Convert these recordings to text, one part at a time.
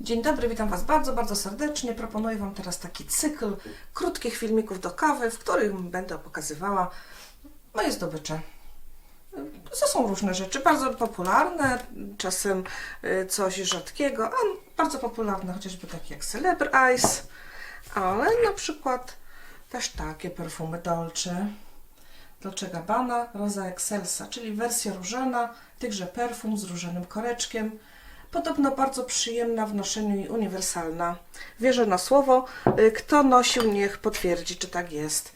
Dzień dobry, witam Was bardzo, bardzo serdecznie. Proponuję Wam teraz taki cykl krótkich filmików do kawy, w którym będę pokazywała moje zdobycze. To są różne rzeczy, bardzo popularne, czasem y, coś rzadkiego, a bardzo popularne chociażby takie jak Celebre Ice, ale na przykład też takie perfumy Dolce. Dolce Gabbana Rosa Excelsa, czyli wersja różana tychże perfum z różanym koreczkiem. Podobno bardzo przyjemna w noszeniu i uniwersalna. Wierzę na słowo. Y, Kto nosił, niech potwierdzi, czy tak jest.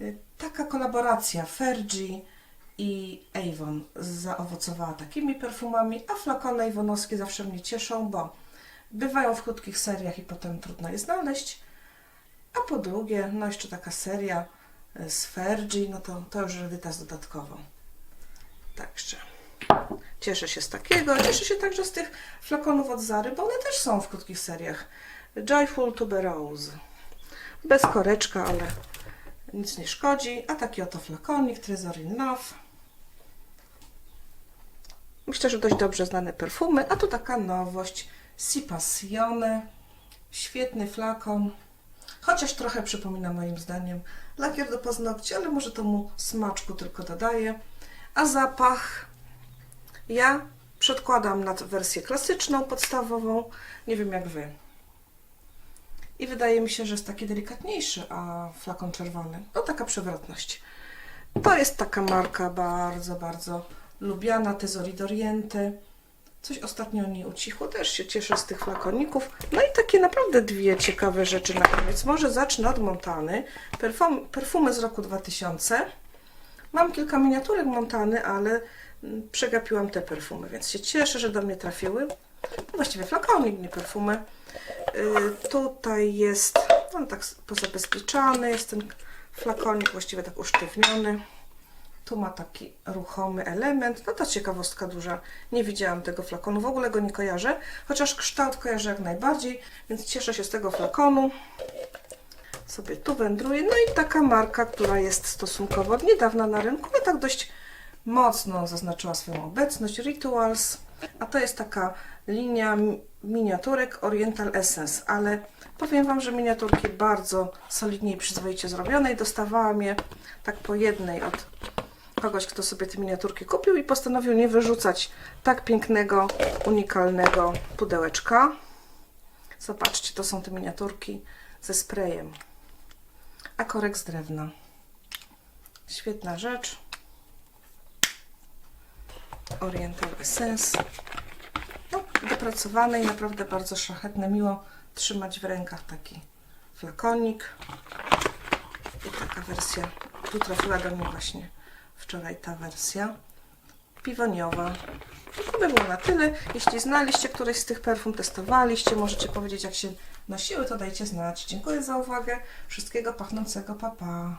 Y, Taka kolaboracja Fergie i Avon zaowocowała takimi perfumami, a flakony Avonowskie zawsze mnie cieszą, bo bywają w krótkich seriach i potem trudno je znaleźć. A po drugie, no jeszcze taka seria y, z Fergie, no to, to już rarytas dodatkowo. Także cieszę się z takiego, cieszę się także z tych flakonów od Zary, bo one też są w krótkich seriach. Joyful Tuberose. Bez koreczka, ale nic nie szkodzi. A taki oto flakonik, Trezor in Love. Myślę, że dość dobrze znane perfumy. A tu taka nowość. Si Passione. Świetny flakon. Chociaż trochę przypomina moim zdaniem lakier do paznokci, ale może to mu smaczku tylko dodaje. A zapach ja przedkładam na wersję klasyczną, podstawową. Nie wiem jak Wy. I wydaje mi się, że jest taki delikatniejszy, a flakon czerwony. No taka przewrotność. To jest taka marka bardzo, bardzo lubiana, Tesori d'Oriente. Coś ostatnio nie ucichło, też się cieszę z tych flakoników. No i takie naprawdę dwie ciekawe rzeczy na koniec. Może zacznę od Montany. Perfum, perfumy z roku 2000. Mam kilka miniaturek Montany, ale przegapiłam te perfumy, więc się cieszę, że do mnie trafiły. No właściwie flakonik, nie perfumy. Yy, tutaj jest, on tak pozabezpieczany, jest ten flakonik właściwie tak usztywniony. Tu ma taki ruchomy element. No to ciekawostka duża. Nie widziałam tego flakonu, w ogóle go nie kojarzę, chociaż kształt kojarzę jak najbardziej, więc cieszę się z tego flakonu. Sobie tu wędruje. No i taka marka, która jest stosunkowo od niedawna na rynku, ale tak dość mocno zaznaczyła swoją obecność. Rituals, a to jest taka linia mi- miniaturek Oriental Essence, ale powiem Wam, że miniaturki bardzo solidnie i przyzwoicie zrobione i dostawałam je tak po jednej od kogoś, kto sobie te miniaturki kupił i postanowił nie wyrzucać tak pięknego, unikalnego pudełeczka. Zobaczcie, to są te miniaturki ze sprayem. A korek z drewna. Świetna rzecz. Oriental Essence. No, dopracowany i naprawdę bardzo szlachetne. Miło trzymać w rękach taki flakonik. I taka wersja. Tu trafiła do mnie właśnie wczoraj ta wersja piwoniowa. To by było na tyle. Jeśli znaliście któreś z tych perfum, testowaliście, możecie powiedzieć jak się nosiły, to dajcie znać. Dziękuję za uwagę. Wszystkiego pachnącego. Pa, pa.